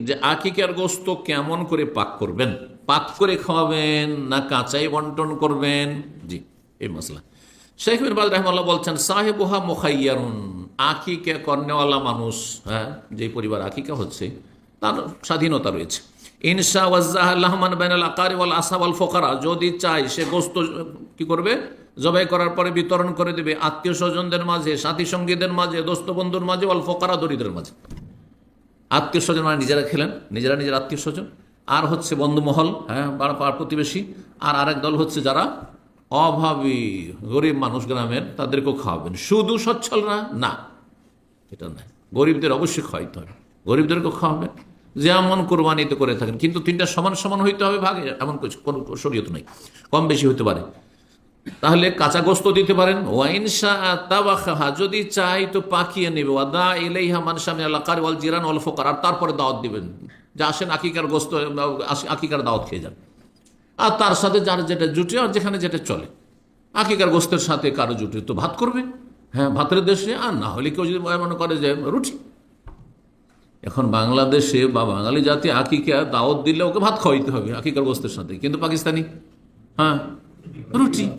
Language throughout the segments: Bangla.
যে আকিকার গোস্ত কেমন করে পাক করবেন? পাক করে খাওয়াবেন না কাঁচাই বন্টন করবেন? জি, এই মশলা। শেখ মিরবাজ রহমাল্লাহ বলছেন, সাহেবুহা মোখাইয়ারুন। আকিকা কর্নেওয়ালা মানুষ হ্যাঁ যে পরিবার আকিকা হচ্ছে, তার স্বাধীনতা রয়েছে। ইনশা ওয়াজাহান বেনাল আকারি ওয়াল আসাওয়াল ফোকারা। যদি চাই সে গোস্ত কি করবে? জবাই করার পরে বিতরণ করে দেবে। আত্মীয় স্বজনদের মাঝে, সাথী সঙ্গীদের মাঝে, দোস্ত বন্ধুর মাঝে, ওয়াল ফোকারা দরিদ্রের মাঝে। আত্মীয় স্বজন মানে নিজেরা খেলেন, নিজেরা নিজের আত্মীয় স্বজন আর হচ্ছে বন্ধুমহল হ্যাঁ পাড়ার প্রতিবেশী। আর আরেক দল হচ্ছে যারা অভাবী, গরিব মানুষ গ্রামের, তাদেরকেও খাওয়াবেন। শুধু সচ্ছলরা না, এটা না গরিবদের অবশ্যই খাওয়াইতে হবে। গরিবদেরকেও খাওয়াবেন, যেমন কোরবানিতে করে থাকেন, কিন্তু তিনটা সমান সমান হইতে হবে ভাগে, এমন কিছু কোনো শরীয়ত নেই, কম বেশি হতে পারে। তাহলে কাঁচা গোস্ত দিতে পারেন। ওয়াইন যদি চাই তো পাকিয়ে নেবে। জিরান ফোকার। আর তারপরে দাওয়াত দিবেন। যে আসেন আকিকার গোস্ত আকিকার দাওয়াত খেয়ে যান। আর তার সাথে যার যেটা জুটে আর যেখানে যেটা চলে। আকিকার গোস্তের সাথে কারও জুটে তো ভাত করবে। হ্যাঁ ভাতের দেশে আর না হলে কেউ যদি মনে করে যে রুটি। এখন বাংলাদেশে বা বাঙালি জাতি আকিকা দাওয়াত দিলে ওকে ভাত খাওয়াইতে হবে, আকিকার গোস্তের সাথে। কিন্তু পাকিস্তানি? হ্যাঁ রুটি।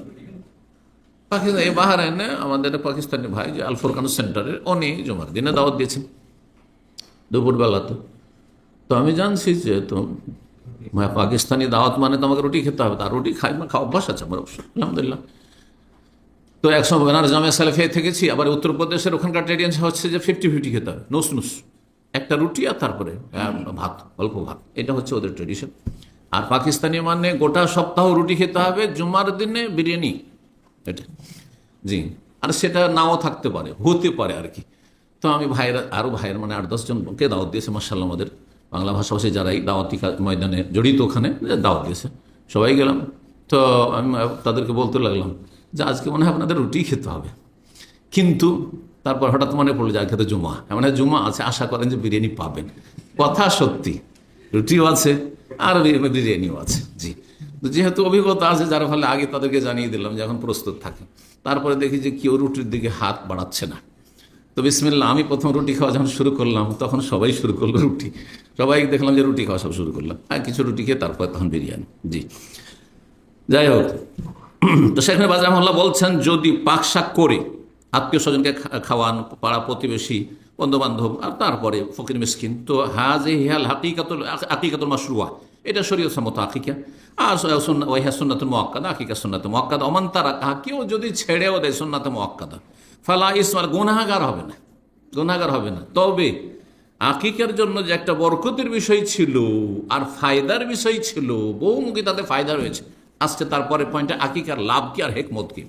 পাকিস্তান এই বাহারাইনে আমাদের পাকিস্তানি ভাই যে আল ফোরকান সেন্টারের, উনি জমার দিনে দাওয়াত দিয়েছেন। দুপুরবেলাতে। তো আমি জানছি যে তো মানে পাকিস্তানি দাওয়াত মানে তো আমাকে রুটি খেতে হবে তার রুটি খাই খাওয়া অভ্যাস আছে আমার অবশ্যই আলহামদুলিল্লাহ। তো একসময় বেনার জামে সালেফে থেকেছি, আবার উত্তরপ্রদেশের ওখানকার ট্রেডিয়ান হচ্ছে যে ফিফটি ফিফটি খেতে হবে, নুস নুস। একটা রুটি আর তারপরে ভাত, অল্প ভাত, এটা হচ্ছে ওদের ট্রেডিশন আর পাকিস্তানি মানে গোটা সপ্তাহ রুটি খেতে হবে, জুমার দিনে বিরিয়ানি। এটা। জি। আর সেটা নাও থাকতে পারে, হতে পারে আর কি। তো আমি ভাইয়ের আরও ভাইয়ের মানে আট দশজনকে দাওয়াত দিয়েছে মার্শাল্লাহ আমাদের বাংলা ভাষাভাষী যারাই দাওয়াতি ময়দানে জড়িত ওখানে দাওয়াত দিয়েছে। সবাই গেলাম। তো আমি তাদেরকে বলতে লাগলাম যে আজকে মনে হয় আপনাদের রুটি খেতে হবে। কিন্তু তারপর হঠাৎ মনে পড়ল যে তো জুমা। এমন জুমা আছে, আশা করেন যে বিরিয়ানি পাবেন। কথা সত্যি, রুটিও আছে, আর বিরিয়ানিও আছে। জি। যেহেতু অভিজ্ঞতা আছে, যার ফলে আগে তাদেরকে জানিয়ে দিলাম যে এখন প্রস্তুত থাকে। তারপরে দেখি যে কেউ রুটির দিকে হাত বাড়াচ্ছে না। তো বিসমিল্লা আমি প্রথম রুটি খাওয়া যখন শুরু করলাম, তখন সবাই শুরু করল রুটি। সবাই দেখলাম যে রুটি খাওয়া সব শুরু করলাম। আর কিছু রুটি খেয়ে তারপর তখন বিরিয়ানি। জি। যাই হোক, তো সেখানে বাজার মহল্লা বলছেন, যদি পাক শাক করে, আত্মীয় স্বজনকে খাওয়ান, পাড়া প্রতিবেশী বন্ধু বান্ধব আর তারপরে ফকির মিসকিন, তো হাজ হিয়াল হাকিকাতুল আকিকাতুল মাসরুয়া এটা শরীয় সম্মত আকিকা আর সুন্না ওয়াইহা সুন্নাতুল মোয়াক্কাদা আকিকা সুন্নাত মোয়াক্কাদা অমান তারা কাহা কেউ যদি ছেড়েও দেয় সুন্নাত মোয়াক্কাদা ফালা ইসমার গুনাহাগার হবে না, গুনাহাগার হবে না। তবে আকিকার জন্য যে একটা বরকতের বিষয় ছিল আর ফায়দার বিষয় ছিল, বহুমুখী তাতে ফায়দা রয়েছে। আসছে তারপরে পয়েন্টে আকিকার লাভ কি আর হেকমত কি?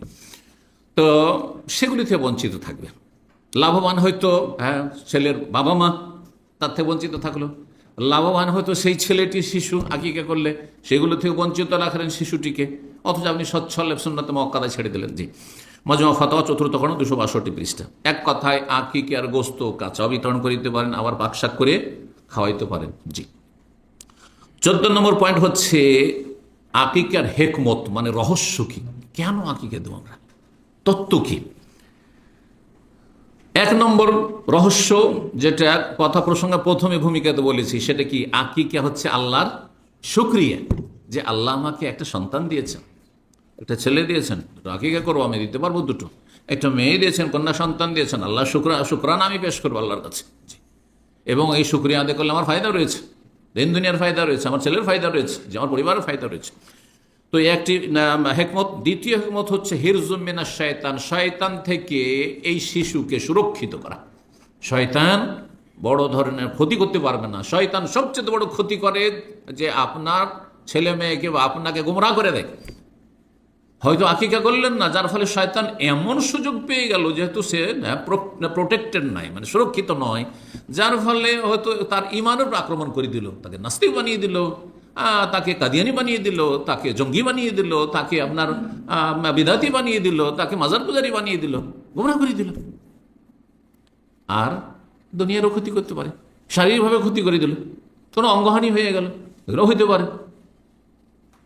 তো সেগুলি থেকে বঞ্চিত থাকবে। লাভবান হয়তো হ্যাঁ ছেলের বাবা মা তার থেকে বঞ্চিত থাকল। লাভবান হয়তো সেই ছেলেটি শিশু আকিকা করলে, সেগুলো থেকে বঞ্চিত রাখলেন শিশুটিকে। অথচ আপনি সচ্ছল সুন্নত মক্কাদায় ছেড়ে দিলেন। জি। মজমা ফতোয়া চতুর্থ কর্ণ দুশো বাষট্টি পৃষ্ঠা। এক কথায় আকিকে আর গোস্ত কাঁচা বিতরণ করে দিতে পারেন, আবার বাকশাক করে খাওয়াইতে পারেন। জি। চোদ্দ নম্বর পয়েন্ট হচ্ছে, আকিকার হেকমত মানে রহস্য কি? কেন আকিকে দেবো আমরা? তত্ত্ব কি? এক নম্বর রহস্য যেটা কথা প্রসঙ্গে প্রথমে ভূমিকাতে বলেছি, সেটা কি? আকিকা হচ্ছে আল্লাহর শুক্রিয়া যে আল্লাহ আমাকে একটা সন্তান দিয়েছেন, একটা ছেলে দিয়েছেন। আকিকা করব, আমি দিতে পারব দুটো। একটা মেয়ে দিয়েছেন, কন্যা সন্তান দিয়েছেন আল্লাহ শুক্রা, শুক্রান আমি পেশ করব আল্লাহর কাছে। এবং এই শুক্রিয়া আদায় করলে আমার ফায়দা রয়েছে। দিন দুনিয়ার ফায়দা রয়েছে, আমার ছেলের ফায়দা রয়েছে, যে আমার পরিবারের ফায়দা রয়েছে। তো একটি হেকমত, দ্বিতীয় হেকমত হচ্ছে হিরজুমিনা শয়তান শয়তান থেকে এই শিশুকে সুরক্ষিত করা। শয়তান বড় ধরনের ক্ষতি করতে পারবে না। শয়তান সবচেয়ে বড় ক্ষতি করে যে আপনার ছেলে মেয়েকে বা আপনাকে গুমরাহ করে দেয়। হয়তো আকিকা করলেন না, যার ফলে শয়তান এমন সুযোগ পেয়ে গেল যেহেতু সে প্রোটেক্টেড নাই মানে সুরক্ষিত নয়। যার ফলে হয়তো তার ইমানের আক্রমণ করে দিল, তাকে নাস্তিক বানিয়ে দিল। তাকে কাদিয়ানি বানিয়ে দিল, তাকে জঙ্গি বানিয়ে দিল, তাকে আপনার বিদাতি বানিয়ে দিল, তাকে মাজার পূজারি বানিয়ে দিল গুমরা করে দিল। আর দুনিয়ারও ক্ষতি করতে পারে, শারীরিকভাবে ক্ষতি করে দিল, কোনো অঙ্গহানি হয়ে গেল, এগুলো হইতে পারে,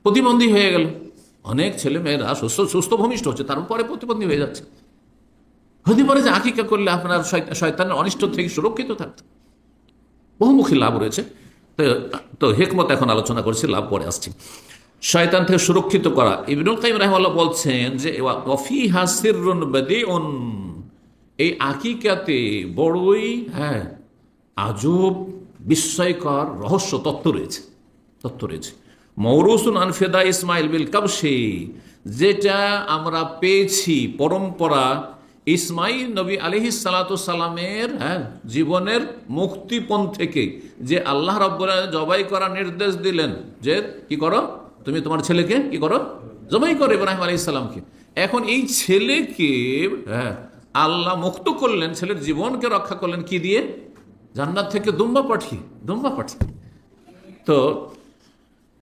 প্রতিবন্ধী হয়ে গেল। অনেক ছেলে মেয়েরা সুস্থ সুস্থ ভূমিষ্ঠ হচ্ছে, তারপরে প্রতিবন্ধী হয়ে যাচ্ছে। হতে পারে যে আকিকা করলে আপনার শয়তানের অনিষ্ট থেকে সুরক্ষিত থাকতে। বহুমুখী লাভ রয়েছে। তো হেকমত এখন আলোচনা করছি, লাভ পরে আসছি। শয়তান থেকে সুরক্ষিত করা। ইবনুল কাইম রাহমাল্লাহ বলছেন যে ওয়াফি হাসিরুন বাদিউন। এই আকিকাতে বড়ই হ্যাঁ আজব, বিস্ময়কর রহস্য, তত্ত্ব রয়েছে তত্ত্ব রয়েছে। মৌরুসুন আনফেদা ইসমাইল বিল কাবসে যেটা আমরা পেয়েছি পরম্পরা ইসমাইল নবী আলিহি সালামের হ্যাঁ জীবনের মুক্তিপণ থেকে যে আল্লাহ রব্বরা জবাই করার নির্দেশ দিলেন, যে কি করো? তুমি তোমার ছেলেকে কি করো? জবাই করো ইব্রাহিম আলী ইসলামকে এখন এই ছেলেকে হ্যাঁ আল্লাহ মুক্ত করলেন, ছেলের জীবনকে রক্ষা করলেন কি দিয়ে? জান্নাত থেকে দুম্বা পাঠিয়ে দুম্বা পাঠিয়ে। তো